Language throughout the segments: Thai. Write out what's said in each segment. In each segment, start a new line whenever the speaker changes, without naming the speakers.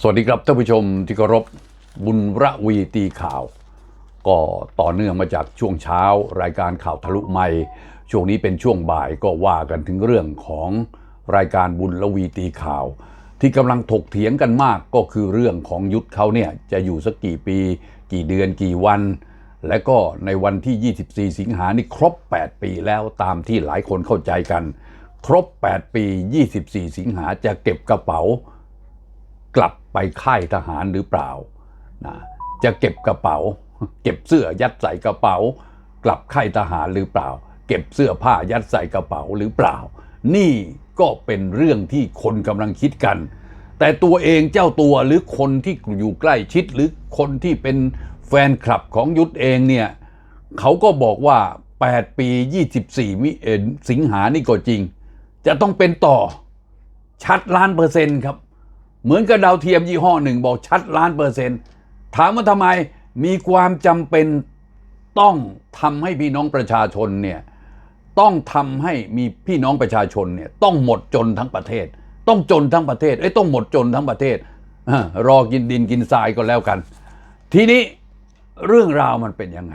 สวัสดีครับท่านผู้ชมที่เคารพบุญระวีตีข่าว ก็ต่อเนื่องมาจากช่วงเช้า รายการข่าวทะลุไม่ช่วงนี้เป็นช่วงบ่ายก็ว่ากันถึงเรื่องของรายการบุญระวีตีข่าว ที่กำลังถกเถียงกันมากก็คือเรื่องของยุทธเขาเนี่ยจะอยู่สักกี่ปี กี่เดือนกี่วัน และก็ในวันที่ 24 สิงหานี่ครบ 8 ปีแล้วตามที่หลายคนเข้าใจกัน ครบ 8 ปี 24 สิงหาจะเก็บกระเป๋า ไปค่ายทหารหรือเปล่านะจะเก็บกระเป๋า เก็บเสื้อยัดใส่กระเป๋า กลับค่ายทหารหรือเปล่า เก็บเสื้อผ้ายัดใส่กระเป๋าหรือเปล่า นี่ก็เป็นเรื่องที่คนกำลังคิดกัน แต่ตัวเองเจ้าตัวหรือคนที่อยู่ใกล้ชิดหรือคนที่เป็นแฟนคลับของยุทธเองเนี่ยเขาก็บอกว่า 8 ปี 24 มิเอ็นสิงหานี่ก็จริง จะต้องเป็นต่อชัดล้านเปอร์เซ็นต์ครับ เหมือนกับดาวเทียมยี่ห้อหนึ่งบอกชัดล้านเปอร์เซ็นต์ถามว่าทำไมมีความจำเป็นต้องทำให้พี่น้องประชาชนเนี่ยต้องทำให้มีพี่น้องประชาชนเนี่ยต้องหมดจนทั้งประเทศ ต้องจนทั้งประเทศเอ้ยต้องหมดจนทั้งประเทศอรอกินดินกินทรายก็แล้วกัน ทีนี้เรื่องราวมันเป็นยังไง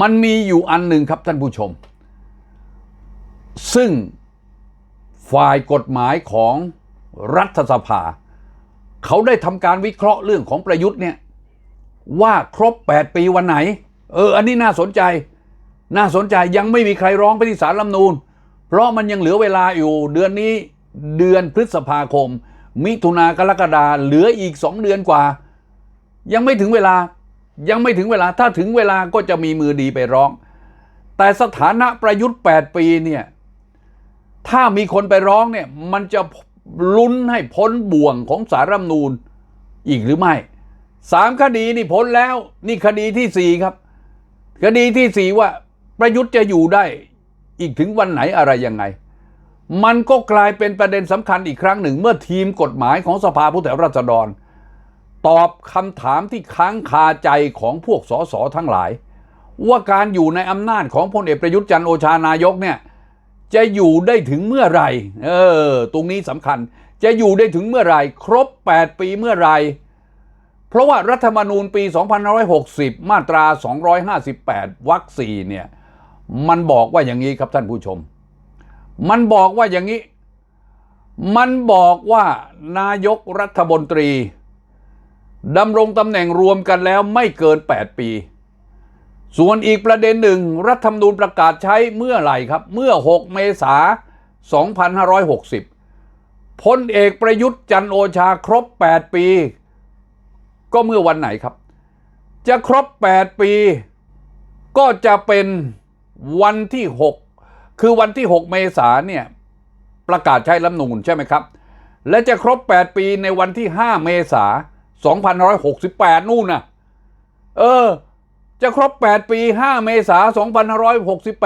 มันมีอยู่อันหนึ่งครับท่านผู้ชม ซึ่งฝ่ายกฎหมายของ รัฐสภา เขาได้ทำการวิเคราะห์เรื่องของประยุทธ์เนี่ยว่าครบ 8 ปีวันไหน เออ อันนี้น่าสนใจ น่าสนใจยังไม่มีใครร้องไปที่ศาลรัฐมนูญเพราะมันยังเหลือเวลาอยู่เดือนนี้เดือนพฤษภาคม มิถุนากรกฎาเหลืออีกสองเดือนกว่า ยังไม่ถึงเวลายังไม่ถึงเวลาถ้าถึงเวลาก็จะมีมือดีไปร้อง แต่สถานะประยุทธ์ 8 ปีเนี่ยถ้ามีคนไปร้องเนี่ยมันจะ ลุ้นให้พ้นบ่วงของสารรัฐธรรมนูญอีกหรือไม่สามคดีนี่พ้นแล้ว นี่คดีที่สี่ครับ คดีที่สี่ว่าประยุทธ์จะอยู่ได้อีกถึงวันไหนอะไรยังไง มันก็กลายเป็นประเด็นสำคัญอีกครั้งหนึ่ง เมื่อทีมกฎหมายของสภาผู้แทนราษฎร ตอบคำถามที่ค้างคาใจของพวกสสทั้งหลาย ว่าการอยู่ในอำนาจของพลเอกประยุทธ์จันโอชานายกเนี่ย จะอยู่ได้ถึงเมื่อไหร่ เออ ตรงนี้สำคัญ จะอยู่ได้ถึงเมื่อไหร่ ครบ 8 ปีเมื่อไหร่ เพราะว่ารัฐธรรมนูญปี 2560 มาตรา 258 วรรคสี่เนี่ย มันบอกว่าอย่างนี้ครับท่านผู้ชม มันบอกว่าอย่างนี้ มันบอกว่านายกรัฐมนตรีดำรงตำแหน่งรวมกันแล้วไม่เกิน 8 ปี ส่วนอีกประเด็นหนึ่ง รัฐธรรมนูญประกาศใช้เมื่อไหร่ครับ เมื่อ 6 เมษายน 2560 พลเอกประยุทธ์จันโอชาครบ 8 ปี ก็เมื่อวันไหนครับ จะครบ 8 ปี ก็จะเป็นวันที่ 6 คือวันที่ 6 เมษายนเนี่ยประกาศใช้รัฐธรรมนูญใช่ไหมครับ และจะครบ 8 ปีในวันที่ 5 เมษายน 2568 นู่นนะเออ จะครบ 8 ปี 5 เมษายน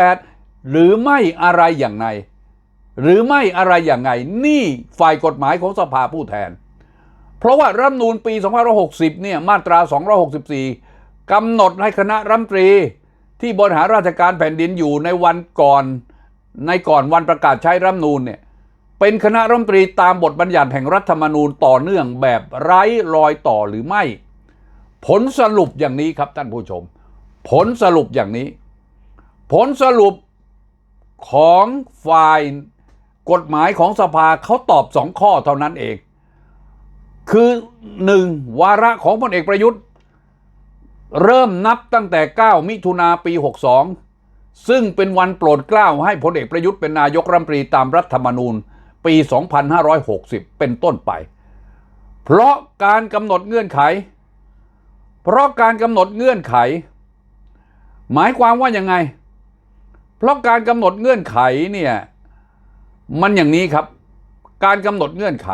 2568 หรือไม่อะไรอย่างไรหรือไม่อะไรอย่างไง นี่ฝ่ายกฎหมายของสภาผู้แทน เพราะว่ารัฐมนูญปี2560 เนี่ยมาตรา 264กำหนดให้คณะรัฐมนตรี ที่บริหารราชการแผ่นดินอยู่ในวันก่อน ในก่อนวันประกาศใช้รัฐมนูญเนี่ยเป็นคณะรัฐมนตรีตามบทบัญญัติแห่งรัฐธรรมนูญต่อเนื่องแบบไร้รอยต่อหรือไม่ ผลสรุปอย่างนี้ครับท่านผู้ชม ผลสรุปอย่างนี้ ผลสรุปของฝ่ายกฎหมายของสภาเขาตอบสองข้อเท่านั้นเอง คือหนึ่งวาระของพลเอกประยุทธ์ เริ่มนับตั้งแต่ 9 มิถุนาปี 62 ซึ่งเป็นวันโปรดเกล้าให้พลเอกประยุทธ์เป็นนายกรัฐมนตรีตามรัฐธรรมนูญปี 2560 เป็นต้นไป เพราะการกำหนดเงื่อนไข เพราะการกำหนดเงื่อนไข หมายความว่ายังไง เพราะการกำหนดเงื่อนไขเนี่ย มันอย่างนี้ครับ การกำหนดเงื่อนไข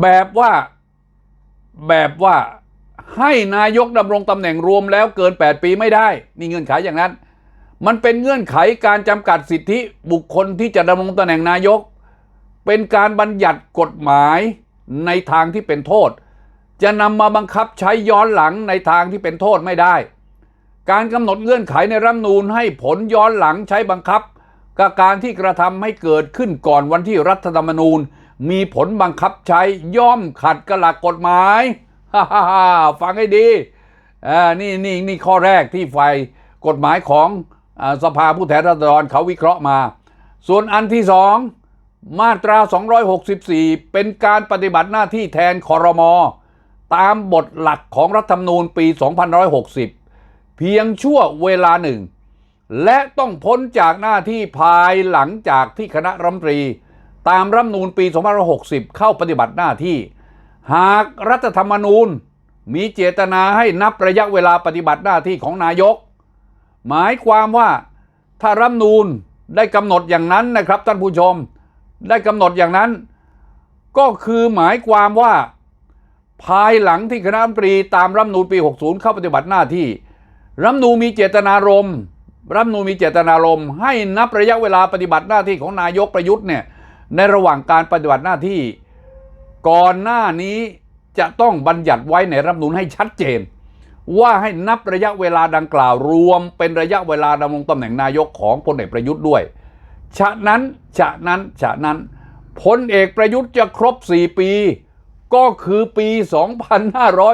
แบบว่าแบบว่าให้นายกดำรงตำแหน่งรวมแล้วเกิน 8 ปีไม่ได้นี่เงื่อนไขอย่างนั้น มันเป็นเงื่อนไขการจำกัดสิทธิบุคคลที่จะดำรงตำแหน่งนายก เป็นการบัญญัติกฎหมายในทางที่เป็นโทษ จะนำมาบังคับใช้ย้อนหลังในทางที่เป็นโทษไม่ได้ การกำหนดเงื่อนไขในรัฐธรรมนูญให้ผลย้อนหลังใช้บังคับกับการที่กระทำให้เกิดขึ้นก่อนวันที่รัฐธรรมนูญ มีผลบังคับใช้ย่อมขัดกับหลักกฎหมายฮ่าฮ่าฮ่าฟังให้ดีอ่านี่นี่นี่ข้อแรกที่ฝ่ายกฎหมายของอสภาผู้แทนราษฎรเขาวิเคราะห์มา ส่วนอันที่สองมาตรา 264 เป็นการปฏิบัติหน้าที่แทนคอรมอ ตามบทหลักของรัฐธรรมนูญปี 2560 เพียงชั่วเวลาหนึ่ง และต้องพ้นจากหน้าที่ภายหลังจากที่คณะรัฐมนตรี ตามรัฐธรรมนูญปี 2560 เข้าปฏิบัติหน้าที่ หากรัฐธรรมนูญมีเจตนาให้นับระยะเวลาปฏิบัติหน้าที่ของนายก หมายความว่าถ้ารัฐธรรมนูญได้กำหนดอย่างนั้นนะครับท่านผู้ชม ได้กำหนดอย่างนั้น ก็คือหมายความว่า ภายหลังที่คณะรัฐมนตรีตามรัฐมนูญปี 60 เข้าปฏิบัติหน้าที่รัฐมนูญมีเจตนารมณ์รัฐมนูญมีเจตนารมณ์ให้นับระยะเวลาปฏิบัติหน้าที่ของนายกประยุทธ์เนี่ยในระหว่างการปฏิบัติหน้าที่ ก่อนหน้านี้จะต้องบัญญัติไว้ในรัฐมนูญให้ชัดเจน ว่าให้นับระยะเวลาดังกล่าวรวมเป็นระยะเวลาดำรงตำแหน่งนายกของพลเอกประยุทธ์ด้วย ฉะนั้น ฉะนั้น ฉะนั้นพลเอกประยุทธ์จะครบ 4 ปี ก็คือปี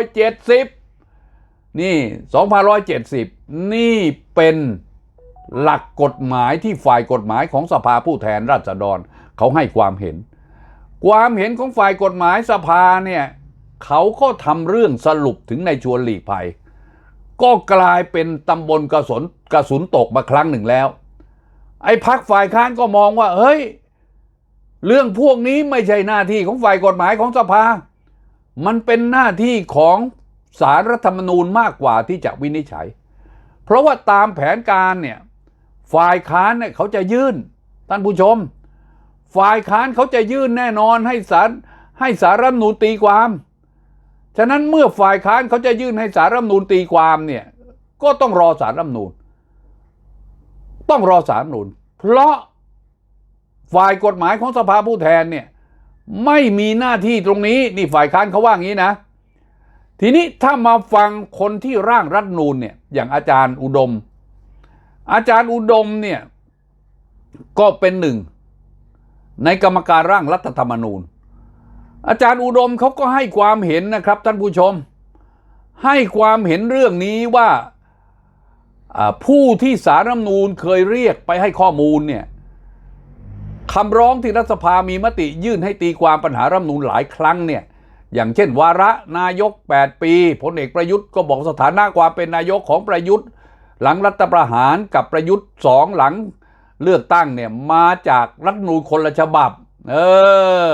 2570 นี่ 2570 นี่เป็นหลักกฎหมายที่ฝ่ายกฎหมายของสภาผู้แทนราษฎรเขาให้ความเห็น ความเห็นของฝ่ายกฎหมายสภาเนี่ยเขาก็ทำเรื่องสรุปถึงในชวนหลีกภัย ก็กลายเป็นตำบลกระสุนกระสุนตกมาครั้งหนึ่งแล้ว ไอ้พักฝ่ายค้านก็มองว่า เฮ้ย เรื่องพวกนี้ไม่ใช่หน้าที่ของฝ่ายกฎหมายของสภา มันเป็นหน้าที่ของสารรัฐธรรมนูญมากกว่าที่จะวินิจฉัย เพราะว่าตามแผนการเนี่ยฝ่ายค้านเนี่ยเขาจะยื่นท่านผู้ชม ฝ่ายค้านเขาจะยื่นแน่นอนให้สารให้สารรัฐธรรมนูญตีความ ฉะนั้นเมื่อฝ่ายค้านเขาจะยื่นให้สารรัฐธรรมนูญตีความเนี่ยก็ต้องรอสารรัฐธรรมนูญ ต้องรอสารรัฐธรรมนูญ เพราะ ฝ่ายกฎหมายของสภาผู้แทนเนี่ยไม่มีหน้าที่ตรงนี้นี่ฝ่ายค้านเขาว่างี้นะ ทีนี้ถ้ามาฟังคนที่ร่างรัฐนูญเนี่ยอย่างอาจารย์อุดม อาจารย์อุดมเนี่ยก็เป็นหนึ่ง ในกรรมการร่างรัฐธรรมนูญ อาจารย์อุดมเขาก็ให้ความเห็นนะครับท่านผู้ชม ให้ความเห็นเรื่องนี้ว่าผู้ที่สารรัฐนูญเคยเรียกไปให้ข้อมูลเนี่ย คำร้องที่รัฐสภามีมติยื่นให้ตีความปัญหารัฐมนูญหลายครั้งเนี่ยอย่างเช่น วาระนายก 8 ปีพลเอกประยุทธ์ก็บอกสถานะความเป็นนายกของประยุทธ์ หลังรัฐประหารกับประยุทธ์สองหลังเลือกตั้งเนี่ยมาจากรัฐนูญคนละฉบับเออ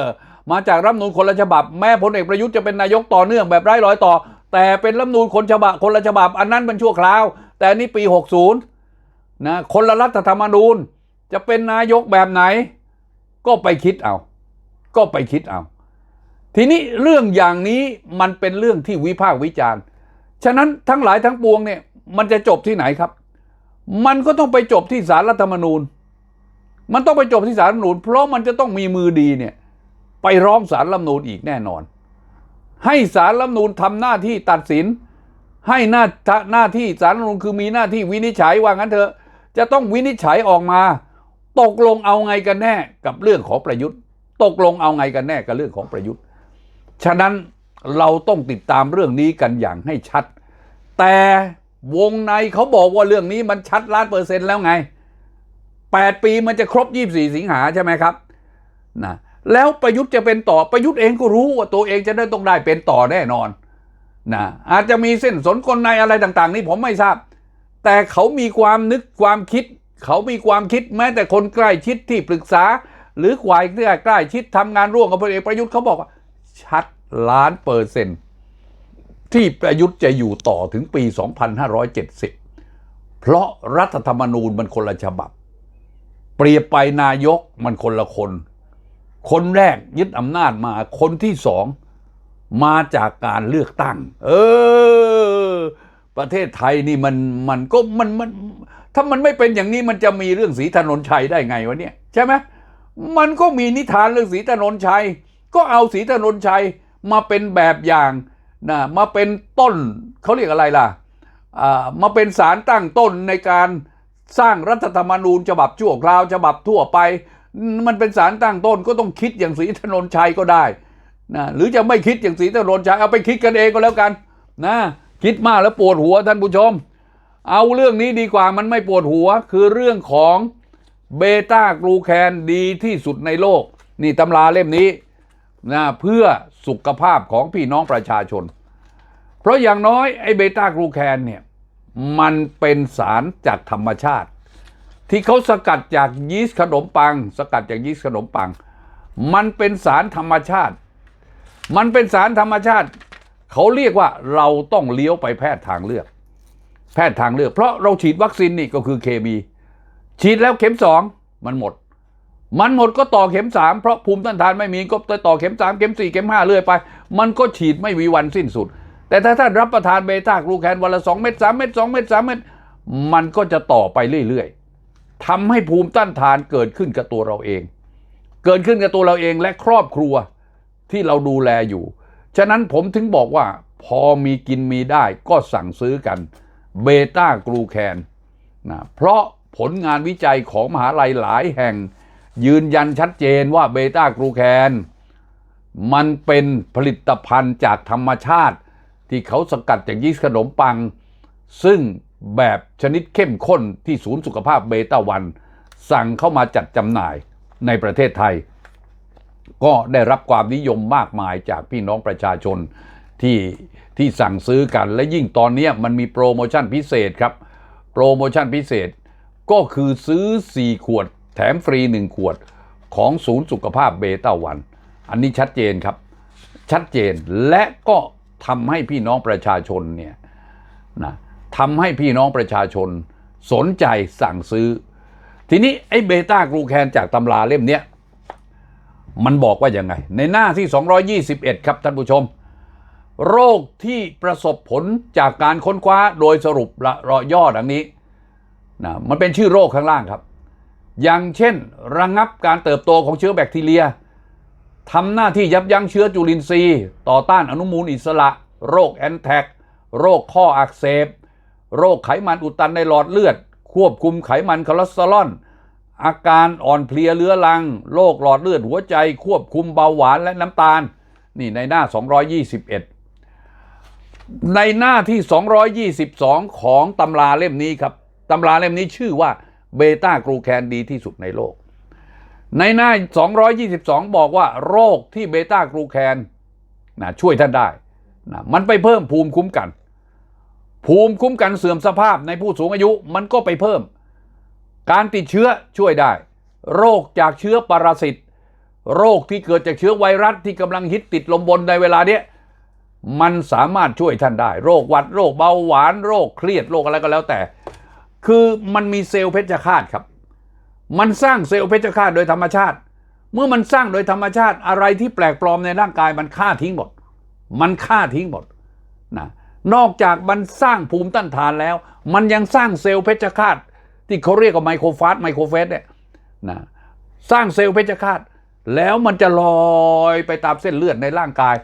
มาจากรัฐนูญคนละฉบับ แม้พลเอกประยุทธ์จะเป็นนายกต่อเนื่องแบบไร้รอยต่อ แต่เป็นรัฐนูญคนฉบับคนละฉบับ อันนั้นเป็นชั่วคราว แต่นี่ปี 60นะคนละรัฐธรรมนูญจะเป็นนายกแบบไหน ก็ไปคิดเอา ก็ไปคิดเอา ทีนี้เรื่องอย่างนี้มันเป็นเรื่องที่วิพากษ์วิจารณ์ ฉะนั้นทั้งหลายทั้งปวงเนี่ยมันจะจบที่ไหนครับ มันก็ต้องไปจบที่สารรัฐธรรมนูญ มันต้องไปจบที่สารรัฐธรรมนูญ เพราะมันจะต้องมีมือดีเนี่ยไปร้องสารรัฐธรรมนูญอีกแน่นอน ให้สารรัฐธรรมนูญทำหน้าที่ตัดสิน ให้หน้าหน้าที่สารรัฐธรรมนูญคือมีหน้าที่วินิจฉัยว่างั้นเถอะจะต้องวินิจฉัยออกมา ตกลงเอาไงกันแน่กับเรื่องของประยุทธ์ ตกลงเอาไงกันแน่กับเรื่องของประยุทธ์ ฉะนั้นเราต้องติดตามเรื่องนี้กันอย่างให้ชัด แต่วงในเขาบอกว่าเรื่องนี้มันชัดล้านเปอร์เซ็นต์แล้วไง 8 ปีมันจะครบ 24 สิงหาใช่ไหมครับนะแล้วประยุทธ์จะเป็นต่อประยุทธ์เองก็รู้ว่าตัวเองจะได้ต้องได้เป็นต่อแน่นอนนะอาจจะมีเส้นสนกลในอะไรต่าง ๆ นี่ผมไม่ทราบ แต่เขามีความนึกความคิด เขามีความคิดแม้แต่คนใกล้ชิดที่ปรึกษา หรือควายที่ใกล้ชิดทำงานร่วมกับพลเอกประยุทธ์เขาบอกว่า ชัดล้านเปอร์เซ็นต์ที่ประยุทธ์จะอยู่ต่อถึงปี 2570 เพราะรัฐธรรมนูญมันคนละฉบับ เปรียบไปนายกมันคนละคน คนแรกยึดอำนาจมา คนที่สองมาจากการเลือกตั้ง เออ ประเทศไทยนี่มันมันก็มันมัน ถ้ามันไม่เป็นอย่างนี้มันจะมีเรื่องสีถนนชัยได้ไงวะเนี่ยใช่ไหมมันก็มีนิทานเรื่องสีถนนชัย ก็เอาสีถนนชัยมาเป็นแบบอย่างนะมาเป็นต้นเขาเรียกอะไรล่ะอ่ามาเป็นสารตั้งต้นในการสร้างรัฐธรรมนูญฉบับชั่วคราวฉบับทั่วไป มันเป็นสารตั้งต้นก็ต้องคิดอย่างศรีถนนชัยก็ได้นะหรือจะไม่คิดอย่างศรีถนนชัยเอาไปคิดกันเองก็แล้วกันนะคิดมากแล้วปวดหัวท่านผู้ชม เอาเรื่องนี้ดีกว่ามันไม่ปวดหัว คือเรื่องของเบต้ากลูแคนดีที่สุดในโลก นี่ตำราเล่มนี้นะเพื่อสุขภาพของพี่น้องประชาชน เพราะอย่างน้อยไอ้เบต้ากลูแคนเนี่ยมันเป็นสารจากธรรมชาติ ที่เขาสกัดจากยีสต์ขนมปัง สกัดจากยีสต์ขนมปัง มันเป็นสารธรรมชาติ มันเป็นสารธรรมชาติ เขาเรียกว่าเราต้องเลี้ยวไปแพทย์ทางเลือก แพทย์ทางเลือก เพราะเราฉีดวัคซีนนี่ก็คือเคมี ฉีดแล้วเข็มสองมันหมด มันหมดก็ต่อเข็มสามเพราะภูมิต้านทานไม่มีก็ต่อเข็มสามเข็มสี่เข็มห้าเรื่อยไป มันก็ฉีดไม่มีวันสิ้นสุด แต่ถ้าท่านรับประทานเบต้ากลูแคนวันละสองเม็ดสามเม็ดสองเม็ดสามเม็ดมันก็จะต่อไปเรื่อยๆทำให้ภูมิต้านทานเกิดขึ้นกับตัวเราเอง เกิดขึ้นกับตัวเราเองและครอบครัวที่เราดูแลอยู่ ฉะนั้นผมถึงบอกว่าพอมีกินมีได้ก็สั่งซื้อกัน เบต้ากลูแคนนะเพราะผลงานวิจัยของมหาลัยหลายแห่ง ยืนยันชัดเจนว่าเบต้ากลูแคน มันเป็นผลิตภัณฑ์จากธรรมชาติ ที่เขาสกัดจากยีสต์ขนมปัง ซึ่งแบบชนิดเข้มข้นที่ศูนย์สุขภาพเบต้าวัน สั่งเข้ามาจัดจำหน่ายในประเทศไทย ก็ได้รับความนิยมมากมายจากพี่น้องประชาชน ที่ที่สั่งซื้อกัน และยิ่งตอนนี้มันมีโปรโมชั่นพิเศษครับ โปรโมชั่นพิเศษ ก็คือซื้อ 4 ขวด แถมฟรี 1 ขวดของศูนย์สุขภาพเบต้าวัน อันนี้ชัดเจนครับ ชัดเจนและก็ทำให้พี่น้องประชาชนเนี่ยนะทำให้พี่น้องประชาชนสนใจสั่งซื้อ ทีนี้ไอ้เบต้ากลูแคนจากตำราเล่มเนี้ยมันบอกว่ายังไง ในหน้าที่ 221 ครับท่านผู้ชม โรคที่ประสบผลจากการค้นคว้าโดยสรุปละรอย่อดังนี้นะมันเป็นชื่อโรคข้างล่างครับ อย่างเช่น ระงงับการเติบโตของเชื้อแบคทีเรียทำหน้าที่ยับยั้งเชื้อจุลินทรีย์ ต่อต้านอนุมูลอิสระ โรคแอนแทกโรคข้ออักเสบ โรคไขมันอุดตันในหลอดเลือด ควบคุมไขมันคอเลสเตอรอลอาการอ่อนเพลียเรื้อรัง โรคหลอดเลือดหัวใจ ควบคุมเบาหวานและน้ำตาล นี่ในหน้า 221 ในหน้าที่ 222 ของตำราเล่มนี้ครับตำราเล่มนี้ชื่อว่าเบต้ากลูแคนดีที่สุดในโลก ในหน้า 222 บอกว่าโรคที่เบต้ากลูแคนนะช่วยท่านได้นะมันไปเพิ่มภูมิคุ้มกัน ภูมิคุ้มกันเสื่อมสภาพในผู้สูงอายุมันก็ไปเพิ่ม การติดเชื้อช่วยได้ โรคจากเชื้อปรสิตโรคที่เกิดจากเชื้อไวรัสที่กำลังฮิตติดลมบนในเวลาเนี้ย มันสามารถช่วยท่านได้ โรคหวัดโรคเบาหวานโรคเครียดโรคอะไรก็แล้วแต่ คือมันมีเซลล์เพชฌฆาตครับ มันสร้างเซลล์เพชฌฆาตโดยธรรมชาติ เมื่อมันสร้างโดยธรรมชาติอะไรที่แปลกปลอมในร่างกายมันฆ่าทิ้งหมด มันฆ่าทิ้งหมดนะนอกจากมันสร้างภูมิต้านทานแล้ว มันยังสร้างเซลล์เพชฌฆาตที่เขาเรียกว่าไมโครฟาสไมโครเฟสเนี่ยนะสร้างเซลล์เพชฌฆาตแล้วมันจะลอยไปตามเส้นเลือดในร่างกาย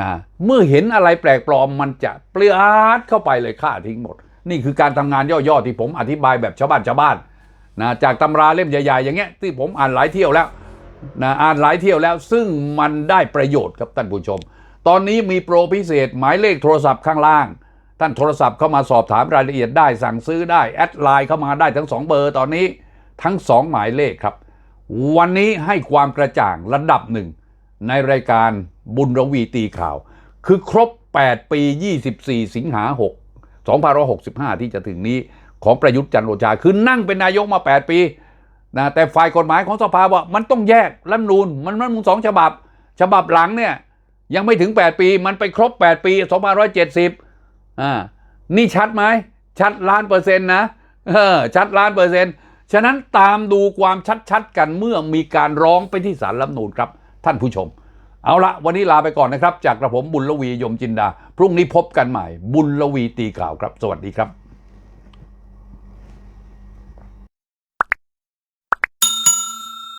นะเมื่อเห็นอะไรแปลกปลอมมันจะเปลือดเข้าไปเลยฆ่าทิ้งหมด นี่คือการทำงานย่อๆที่ผมอธิบายแบบชาวบ้านชาวบ้านนะจากตำราเล่มใหญ่ๆอย่างเงี้ยที่ผมอ่านหลายเที่ยวแล้วนะอ่านหลายเที่ยวแล้ว ซึ่งมันได้ประโยชน์ครับท่านผู้ชม ตอนนี้มีโปรพิเศษหมายเลขโทรศัพท์ข้างล่าง ท่านโทรศัพท์เข้ามาสอบถามรายละเอียดได้สั่งซื้อได้แอดไลน์เข้ามาได้ทั้ง 2 เบอร์ตอนนี้ทั้ง 2 หมายเลขครับ วันนี้ให้ความกระจ่างระดับหนึ่ง ในรายการบุญรวีตีข่าว คือครบ 8 ปี 24 สิงหา6 2565 ที่จะถึงนี้ของประยุทธ์จันทร์โอชา คือนั่งเป็นนายกมา 8 ปีนะแต่ฝ่ายกฎหมายของสภาว่ามันต้องแยกรัฐมนูนมันรัฐมนูนสองฉบับ ฉบับหลังเนี่ยยังไม่ถึง 8 ปี มันไปครบ 8 ปี2570อ่านี่ชัดไหมชัดล้านเปอร์เซ็นต์นะเออชัดล้านเปอร์เซ็นต์ฉะนั้นตามดูความชัดๆกันเมื่อมีการร้องไปที่ศาลรัฐมนูญครับ ท่านผู้ชม เอาละวันนี้ลาไปก่อนนะครับ จากกระผมบุญลวียมจินดา พรุ่งนี้พบกันใหม่ บุญลวีตีข่าวครับ สวัสดีครับ